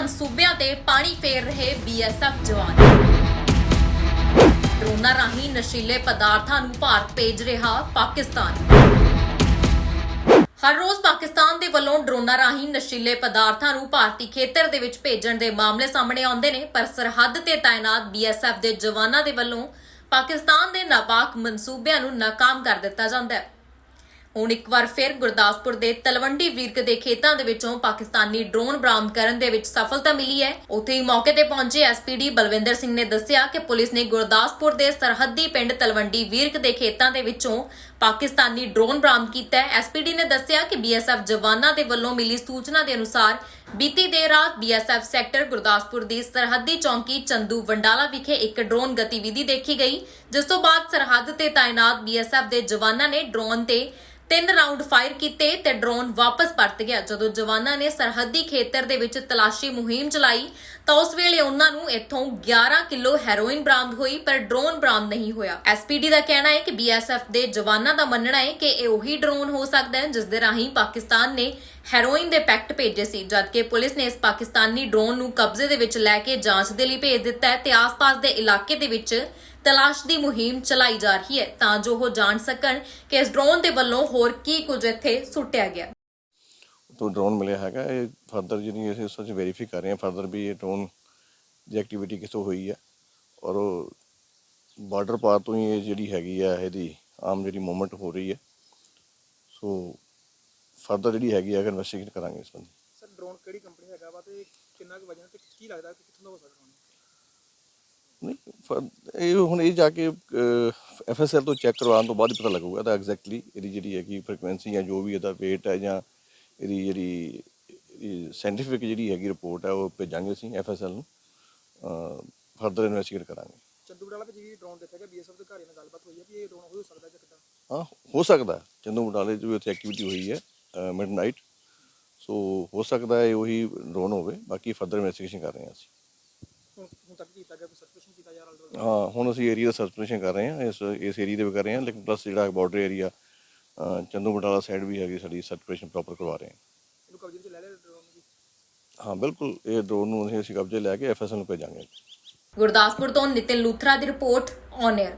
ਮਨਸੂਬਿਆਂ ਤੇ ਪਾਣੀ ਫੇਰ ਰਹੇ ਬੀਐਸਐਫ ਜਵਾਨ। ਡਰੋਨਾਂ ਰਾਹੀਂ ਨਸ਼ੀਲੇ ਪਦਾਰਥਾਂ ਨੂੰ ਭਾਰਤ ਭੇਜ ਰਿਹਾ ਪਾਕਿਸਤਾਨ। ਹਰ ਰੋਜ਼ ਪਾਕਿਸਤਾਨ ਦੇ ਵੱਲੋਂ ਡਰੋਨਾਂ ਰਾਹੀਂ ਨਸ਼ੀਲੇ ਪਦਾਰਥਾਂ ਨੂੰ ਭਾਰਤੀ ਖੇਤਰ ਦੇ ਵਿੱਚ ਭੇਜਣ ਦੇ ਮਾਮਲੇ ਸਾਹਮਣੇ ਆਉਂਦੇ ਨੇ, ਪਰ ਸਰਹੱਦ ਤੇ ਤਾਇਨਾਤ ਬੀਐਸਐਫ ਦੇ ਜਵਾਨਾਂ ਦੇ ਵੱਲੋਂ ਪਾਕਿਸਤਾਨ ਦੇ ਨਾਪਾਕ ਮਨਸੂਬਿਆਂ ਨੂੰ ਨਾਕਾਮ ਕਰ ਦਿੱਤਾ ਜਾਂਦਾ ਹੈ। ਹੁਣ ਇੱਕ ਵਾਰ ਫਿਰ ਗੁਰਦਾਸਪੁਰ ਦੇ ਤਲਵੰਡੀ ਵੀਰਕ ਦੇ ਖੇਤਾਂ ਦੇ ਵਿੱਚੋਂ ਪਾਕਿਸਤਾਨੀ ਡਰੋਨ ਬਰਾਮਦ ਕਰਨ ਦੇ ਵਿੱਚ ਸਫਲਤਾ ਮਿਲੀ ਹੈ। ਉੱਥੇ ਹੀ ਮੌਕੇ ਤੇ ਪਹੁੰਚੇ ਐਸਪੀਡੀ ਬਲਵਿੰਦਰ ਸਿੰਘ ਨੇ ਦੱਸਿਆ ਕਿ ਪੁਲਿਸ ਨੇ ਗੁਰਦਾਸਪੁਰ ਦੇ ਸਰਹੱਦੀ ਪਿੰਡ ਤਲਵੰਡੀ ਵੀਰਕ ਦੇ ਖੇਤਾਂ ਦੇ ਵਿੱਚੋਂ ਪਾਕਿਸਤਾਨੀ ਡਰੋਨ ਬਰਾਮਦ ਕੀਤਾ ਹੈ। ਐਸਪੀਡੀ ਨੇ ਦੱਸਿਆ ਕਿ ਬੀਐਸਐਫ ਜਵਾਨਾਂ ਦੇ ਵੱਲੋਂ ਮਿਲੀ ਸੂਚਨਾ ਦੇ ਅਨੁਸਾਰ ਬੀਤੀ ਦੇਰ ਰਾਤ ਬੀਐਸਐਫ ਸੈਕਟਰ ਗੁਰਦਾਸਪੁਰ ਦੀ ਸਰਹੱਦੀ ਚੌਂਕੀ ਚੰਦੂ ਵੰਡਾਲਾ ਵਿਖੇ ਇੱਕ ਡਰੋਨ ਗਤੀਵਿਧੀ ਦੇਖੀ ਗਈ, ਜਿਸ ਤੋਂ ਬਾਅਦ ਸਰਹੱਦ ਤੇ ਤਾਇਨਾਤ ਬੀਐਸਐਫ ਦੇ ਜਵਾਨਾਂ ਨੇ ਡਰੋਨ ਤੇ ਤਿੰਨ ਰਾਉਂਡ ਫਾਇਰ ਕੀਤੇ ਤੇ ਡਰੋਨ ਵਾਪਸ ਪਰਤ ਗਿਆ। ਜਦੋਂ ਜਵਾਨਾਂ ਨੇ ਸਰਹੱਦੀ ਖੇਤਰ ਦੇ ਵਿੱਚ ਤਲਾਸ਼ੀ ਮੁਹਿੰਮ ਚਲਾਈ, ਤਾਂ ਉਸ ਵੇਲੇ ਉਹਨਾਂ ਨੂੰ ਇੱਥੋਂ 11 ਕਿਲੋ ਹੈਰੋਇਨ ਬਰਾਮਦ ਹੋਈ, ਪਰ ਡਰੋਨ ਬਰਾਮਦ ਨਹੀਂ ਹੋਇਆ। ਐਸਪੀਡੀ ਦਾ ਕਹਿਣਾ ਹੈ ਕਿ ਬੀਐਸਐਫ ਦੇ ਜਵਾਨਾਂ ਦਾ ਮੰਨਣਾ ਹੈ ਕਿ ਇਹ ਉਹੀ ਡਰੋਨ ਹੋ ਸਕਦਾ ਹੈ ਜਿਸ ਦੇ ਰਾਹੀਂ ਪਾਕਿਸਤਾਨ ਨੇ ਹੈਰੋਇਨ ਦੇ ਪੈਕਟ ਭੇਜੇ ਸੀ, ਜਦਕਿ ਪੁਲਿਸ ਨੇ ਇਸ ਪਾਕਿਸਤਾਨੀ ਡਰੋਨ ਨੂੰ ਕਬਜ਼ੇ ਦੇ ਵਿੱਚ ਲੈ ਕੇ ਜਾਂਚ ਦੇ ਲਈ ਭੇਜ ਦਿੱਤਾ ਹੈ ਤੇ ਆਸ-ਪਾਸ ਦੇ ਇਲਾਕੇ ਦੇ ਵਿੱਚ ਤਲਾਸ਼ ਦੀ ਮੁਹਿੰਮ ਚਲਾਈ ਜਾ ਰਹੀ ਹੈ, ਤਾਂ ਜੋ ਉਹ ਜਾਣ ਸਕਣ ਕਿ ਇਸ ਡਰੋਨ ਦੇ ਵੱਲੋਂ ਹੋਰ ਕੀ ਕੁਝ ਇੱਥੇ ਸੁੱਟਿਆ ਗਿਆ। ਤੋਂ ਡਰੋਨ ਮਿਲਿਆ ਹੈਗਾ, ਇਹ ਫਰਦਰ ਜਿਹੜੀ ਅਸੀਂ ਉਸ ਵਿੱਚ ਵੈਰੀਫਾਈ ਕਰ ਰਹੇ ਹਾਂ ਫਰਦਰ ਵੀ ਇਹ ਡਰੋਨ ਦੀ ਐਕਟੀਵਿਟੀ ਕਿੱਥੋਂ ਹੋਈ ਹੈ, ਔਰ ਉਹ ਬਾਰਡਰ ਪਾਰ ਤੋਂ ਹੀ ਇਹ ਜਿਹੜੀ ਹੈਗੀ ਆ ਇਹਦੀ ਆਮ ਜਿਹੜੀ ਮੂਵਮੈਂਟ ਹੋ ਰਹੀ ਹੈ। ਸੋ ਫਰਦਰ ਜਿਹੜੀ ਹੈਗੀ ਹੈ ਇਨਵੈਸਟੀਗੇਸ਼ਨ ਕਰਾਂਗੇ ਇਸ ਬੰਦੇ। ਸਰ ਡਰੋਨ ਕਿਹੜੀ ਕੰਪਨੀ ਹੈਗਾ ਵਾ ਤੇ ਕਿੰਨਾ ਕੁ ਵਜਨ ਤੇ ਕੀ ਲੱਗਦਾ ਕਿ ਕਿੱਥੋਂ ਦਾ ਹੋ ਸਕਦਾ? ਨਹੀਂ ਫਰ- ਇਹ ਹੁਣ ਇਹ ਜਾ ਕੇ ਐਫਐਸਐਲ ਤੋਂ ਚੈੱਕ ਕਰਵਾਉਣ ਤੋਂ ਬਾਅਦ ਹੀ ਪਤਾ ਲੱਗੂਗਾ ਤਾਂ ਐਗਜ਼ੈਕਟਲੀ ਇਹਦੀ ਜਿਹੜੀ ਹੈਗੀ ਫ੍ਰੀਕੁਐਂਸੀ ਜਾਂ ਜੋ ਵੀ ਇਹਦਾ weight ਹੈ ਜਾਂ ਇਹਦੀ ਜਿਹੜੀ ਸਾਇੰਟੀਫਿਕ ਜਿਹੜੀ ਹੈਗੀ ਰਿਪੋਰਟ ਹੈ ਉਹ ਭੇਜਾਂਗੇ ਅਸੀਂ ਐਫਐਸਐਲ ਨੂੰ। ਫਰਦਰ ਇਨਵੈਸਟੀਗੇਟ ਕਰਾਂਗੇ। ਚੰਦੂ ਬਟਾਲਾ ਵਿੱਚ ਵੀ ਡਰੋਨ ਦੇਖਿਆ ਗਿਆ ਬੀਐਸਐਫ ਦੇ ਘਰੇ ਨਾਲ ਗੱਲਬਾਤ ਹੋਈ ਹੈ ਵੀ ਇਹ ਡਰੋਨ ਹੋ ਸਕਦਾ ਜਾਂ ਕਿੱਦਾਂ? ਹਾਂ ਹੋ ਸਕਦਾ ਹੈ। ਚੰਦੂ ਬਟਾਲੇ 'ਚ ਵੀ ਉੱਥੇ ਐਕਟੀਵਿਟੀ ਹੋਈ ਹੈ ਮਿਡਨਾਈਟ ਸੋ ਹੋ ਸਕਦਾ ਹੈ ਉਹੀ ਡਰੋਨ ਹੋਵੇ ਬਾਕੀ ਫਰਦਰ ਇਨਵੈਸਟੀਗੇਸ਼ਨ ਕਰ ਰਹੇ ਹਾਂ ਅਸੀਂ। ਹੁਣ ਤੱਕ ਕੀਤਾ ਗਿਆ ਕੋਈ ਸਰਚੇਸ਼ਨ ਕੀਤਾ ਜਾ ਰਿਹਾ ਹਾਂ ਹੁਣ ਅਸੀਂ ਏਰੀਆ ਦਾ ਸਰਚੇਸ਼ਨ ਕਰ ਰਹੇ ਹਾਂ ਇਸ ਇਸ ਏਰੀਆ ਦੇ ਵੀ ਕਰ ਰਹੇ ਹਾਂ ਲੇਕਿਨ ਪਲੱਸ ਜਿਹੜਾ border area Chandu Batala side ਵੀ ਹੈਗੀ ਸਾਡੀ ਸਰਚੇਸ਼ਨ ਪ੍ਰੋਪਰ ਕਰਵਾ ਰਹੇ ਹਾਂ। ਇਹਨੂੰ ਕਬਜ਼ੇ ਵਿੱਚ ਲੈ ਲਿਆ ਡਰੋਨ ਹਾਂ ਬਿਲਕੁਲ ਇਹ ਡਰੋਨ ਨੂੰ ਅਸੀਂ ਕਬਜ਼ੇ ਲੈ ਕੇ ਐਫਐਸਐਲ ਨੂੰ ਭੇਜਾਂਗੇ। ਗੁਰਦਾਸਪੁਰ ਤੋਂ ਨਿਤਿਨ ਲੂਥਰਾ ਦੀ ਰਿਪੋਰਟ ਔਨ 에ਅਰ